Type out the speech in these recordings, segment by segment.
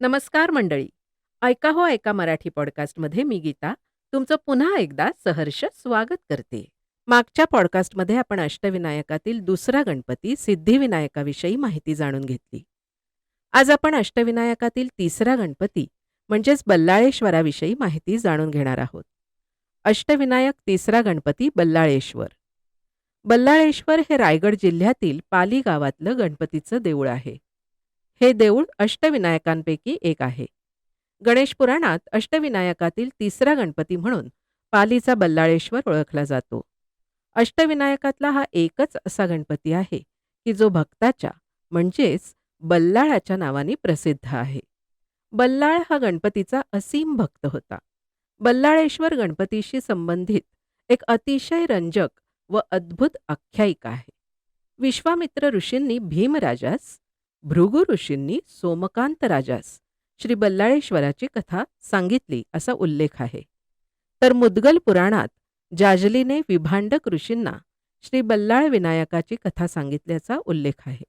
नमस्कार मंडळी. ऐका हो ऐका मराठी पॉडकास्टमध्ये मी गीता तुमचं पुन्हा एकदा सहर्ष स्वागत करते. मागच्या पॉडकास्टमध्ये आपण अष्टविनायकातील दुसरा गणपती सिद्धिविनायकाविषयी माहिती जाणून घेतली. आज आपण अष्टविनायकातील तिसरा गणपती म्हणजेच बल्लाळेश्वराविषयी माहिती जाणून घेणार आहोत. अष्टविनायक तिसरा गणपती बल्लाळेश्वर. बल्लाळेश्वर हे रायगड जिल्ह्यातील पाली गावातलं गणपतीचं देऊळ आहे. हे देऊळ अष्टविनायकांपैकी एक आहे. गणेश पुराणात अष्टविनायकातील तिसरा गणपती म्हणून पालीचा बल्लाळेश्वर ओळखला जातो. अष्टविनायकातला हा एकच असा गणपती आहे की जो भक्ताच्या म्हणजेच बल्लाळाच्या नावाने प्रसिद्ध आहे. बल्लाळ हा गणपतीचा असीम भक्त होता. बल्लाळेश्वर गणपतीशी संबंधित एक अतिशय रंजक व अद्भुत आख्यायिका आहे. विश्वामित्र ऋषींनी भीमराजास भृगु ऋषींनी सोमकांत राजास श्री बल्लाळेश्वराची कथा सांगितली असा उल्लेख आहे. तर मुद्गल पुराणात जाजलीने विभांडक ऋषींना श्री बल्लाळ विनायकाची कथा सांगितल्याचा उल्लेख आहे.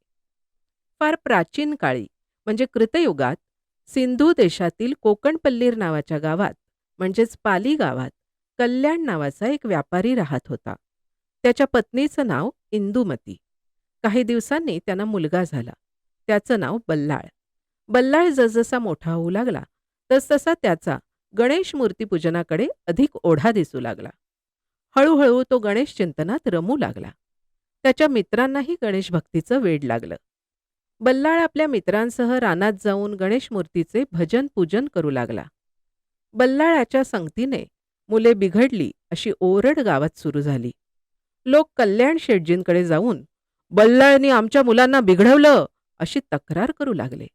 फार प्राचीन काळी म्हणजे कृतयुगात सिंधू देशातील कोकणपल्लीर नावाच्या गावात म्हणजेच पाली गावात कल्याण नावाचा एक व्यापारी राहत होता. त्याच्या पत्नीचं नाव इंदुमती. काही दिवसांनी त्यांना मुलगा झाला. त्याचं नाव बल्लाळ. बल्लाळ जसजसा मोठा होऊ लागला तसतसा त्याचा गणेश मूर्तीपूजनाकडे अधिक ओढा दिसू लागला. हळूहळू तो गणेश चिंतनात रमू लागला. त्याच्या मित्रांनाही गणेश भक्तीचं वेड लागलं. बल्लाळ आपल्या मित्रांसह रानात जाऊन गणेश मूर्तीचे भजन पूजन करू लागला. बल्लाळाच्या संगतीने मुले बिघडली अशी ओरड गावात सुरू झाली. लोक कल्याण शेटजींकडे जाऊन बल्लाळनी आमच्या मुलांना बिघडवलं अशी तक्रार करू लागले.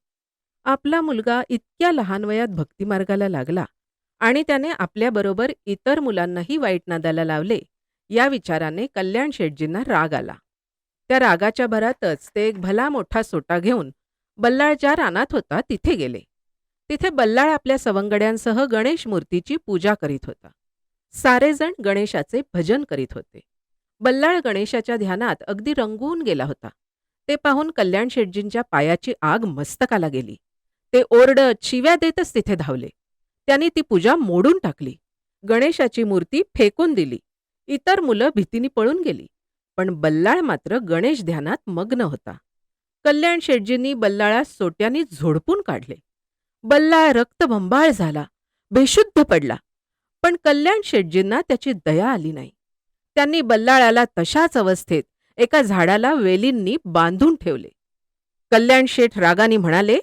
आपला मुलगा इतक्या लहान वयात भक्तिमार्गाला लागला आणि त्याने आपल्याबरोबर इतर मुलांनाही वाईट नादाला लावले या विचाराने कल्याण शेटजींना राग आला. त्या रागाच्या भरातच ते एक भला मोठा सोटा घेऊन बल्लाळ ज्या रानात होता तिथे गेले. तिथे बल्लाळ आपल्या सवंगड्यांसह गणेश मूर्तीची पूजा करीत होता. सारेजण गणेशाचे भजन करीत होते. बल्लाळ गणेशाच्या ध्यानात अगदी रंगून गेला होता. ते पाहून कल्याण शेटजींच्या पायाची आग मस्तकाला गेली. ते ओरडत शिव्या देतच तिथे धावले. त्यांनी ती पूजा मोडून टाकली. गणेशाची मूर्ती फेकून दिली. इतर मुलं भीतीने पळून गेली. पण बल्लाळ मात्र गणेश ध्यानात मग्न होता. कल्याण शेटजींनी बल्लाळास सोट्याने झोडपून काढले. बल्लाळ रक्तभंबाळ झाला. बेशुद्ध पडला. पण कल्याण शेटजींना त्याची दया आली नाही. त्यांनी बल्लाळाला तशाच अवस्थेत एका झाडाला वेलींनी बांधून ठेवले. कल्याण शेठ रागाने म्हणाले,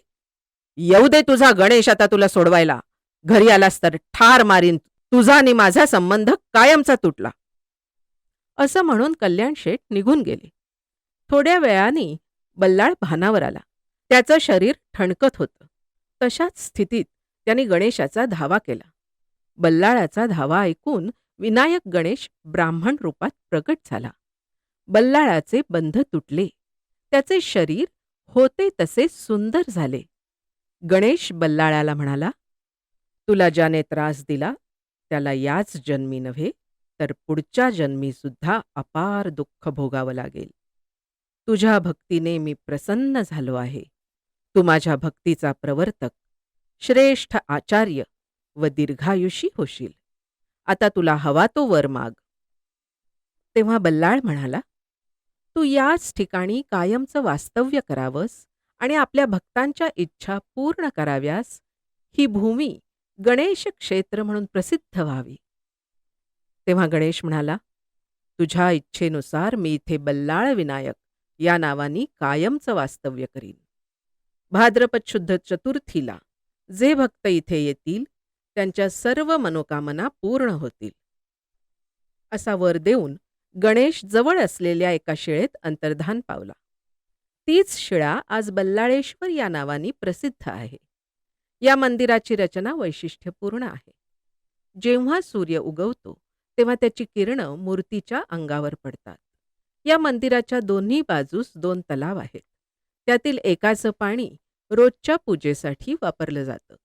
येऊ दे तुझा गणेश आता तुला सोडवायला. घरी आलास तर ठार मारीन तुझा आणि माझा संबंध कायमचा तुटला. असं म्हणून कल्याण शेठ निघून गेले. थोड्या वेळाने बल्लाळ भानावर आला. त्याचं शरीर ठणकत होतं. तशाच स्थितीत त्यांनी गणेशाचा धावा केला. बल्लाळाचा धावा ऐकून विनायक गणेश ब्राह्मण रूपात प्रकट झाला. बल्लाळाचे बंध तुटले. त्याचे शरीर होते तसे सुंदर झाले. गणेश बल्लाळाला म्हणाला, तुला ज्याने त्रास दिला त्याला याच जन्मी नव्हे तर पुढच्या जन्मी सुद्धा अपार दुःख भोगावं लागेल. तुझ्या भक्तीने मी प्रसन्न झालो आहे. तू माझ्या भक्तीचा प्रवर्तक, श्रेष्ठ आचार्य व दीर्घायुषी होशील. आता तुला हवा तो वर माग. तेव्हा बल्लाळ म्हणाला, तू याच ठिकाणी कायमचं वास्तव्य करावंस आणि आपल्या भक्तांच्या इच्छा पूर्ण कराव्यास ही भूमी गणेश क्षेत्र म्हणून प्रसिद्ध व्हावी. तेव्हा गणेश म्हणाला, तुझ्या इच्छेनुसार मी इथे बल्लाळ विनायक या नावानी कायमचं वास्तव्य करीन. भाद्रपद शुद्ध चतुर्थीला जे भक्त इथे येतील त्यांच्या सर्व मनोकामना पूर्ण होतील. असा वर देऊन गणेश जवळ असलेल्या एका शिळेत अंतर्धान पावला. तीच शिळा आज बल्लाळेश्वर या नावाने प्रसिद्ध आहे. या मंदिराची रचना वैशिष्ट्यपूर्ण आहे. जेव्हा सूर्य उगवतो तेव्हा त्याची किरणं मूर्तीच्या अंगावर पडतात. या मंदिराच्या दोन्ही बाजूस दोन तलाव आहेत. त्यातील एकाचं पाणी रोजच्या पूजेसाठी वापरलं जातं.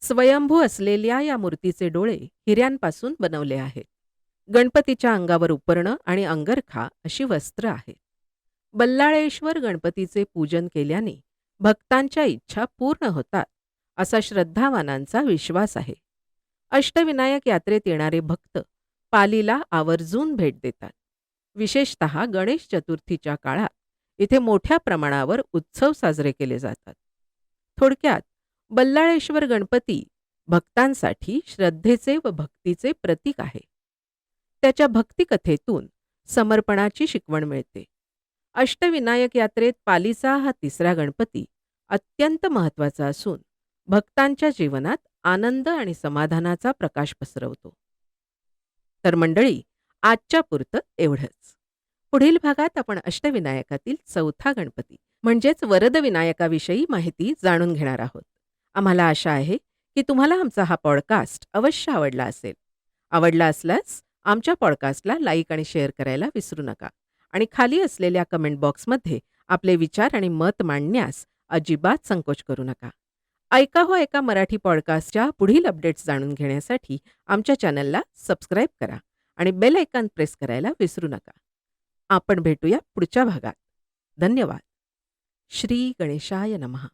स्वयंभू असलेल्या या मूर्तीचे डोळे हिऱ्यांपासून बनवले आहेत. गणपतीच्या अंगावर उपरणं आणि अंगरखा अशी वस्त्र आहेत. बल्लाळेश्वर गणपतीचे पूजन केल्याने भक्तांच्या इच्छा पूर्ण होतात असा श्रद्धावानांचा विश्वास आहे. अष्टविनायक यात्रेत येणारे भक्त पालीला आवर्जून भेट देतात. विशेषत गणेश चतुर्थीच्या काळात इथे मोठ्या प्रमाणावर उत्सव साजरे केले जातात. थोडक्यात बल्लाळेश्वर गणपती भक्तांसाठी श्रद्धेचे व भक्तीचे प्रतीक आहे. त्याच्या भक्तिकथेतून समर्पणाची शिकवण मिळते. अष्टविनायक यात्रेत पालीचा हा तिसरा गणपती अत्यंत महत्त्वाचा असून भक्तांच्या जीवनात आनंद आणि समाधानाचा प्रकाश पसरवतो. तर मंडळी आजच्या पुरतं एवढंच. पुढील भागात आपण अष्टविनायकातील चौथा गणपती म्हणजेच वरदविनायकाविषयी माहिती जाणून घेणार आहोत. आम्हाला आशा आहे की तुम्हाला आमचा हा पॉडकास्ट अवश्य आवडला असेल. आवडला असल्यास आमच्या पॉडकास्टला लाईक आणि शेअर करायला विसरू नका. आणि खाली असलेल्या कमेंट बॉक्समध्ये आपले विचार आणि मत मांडण्यास अजिबात संकोच करू नका. ऐका हो ऐका मराठी पॉडकास्टच्या पुढील अपडेट्स जाणून घेण्यासाठी आमच्या चॅनलला सबस्क्राईब करा आणि बेल ऐकन प्रेस करायला विसरू नका. आपण भेटूया पुढच्या भागात. धन्यवाद. श्री गणेशाय नमः.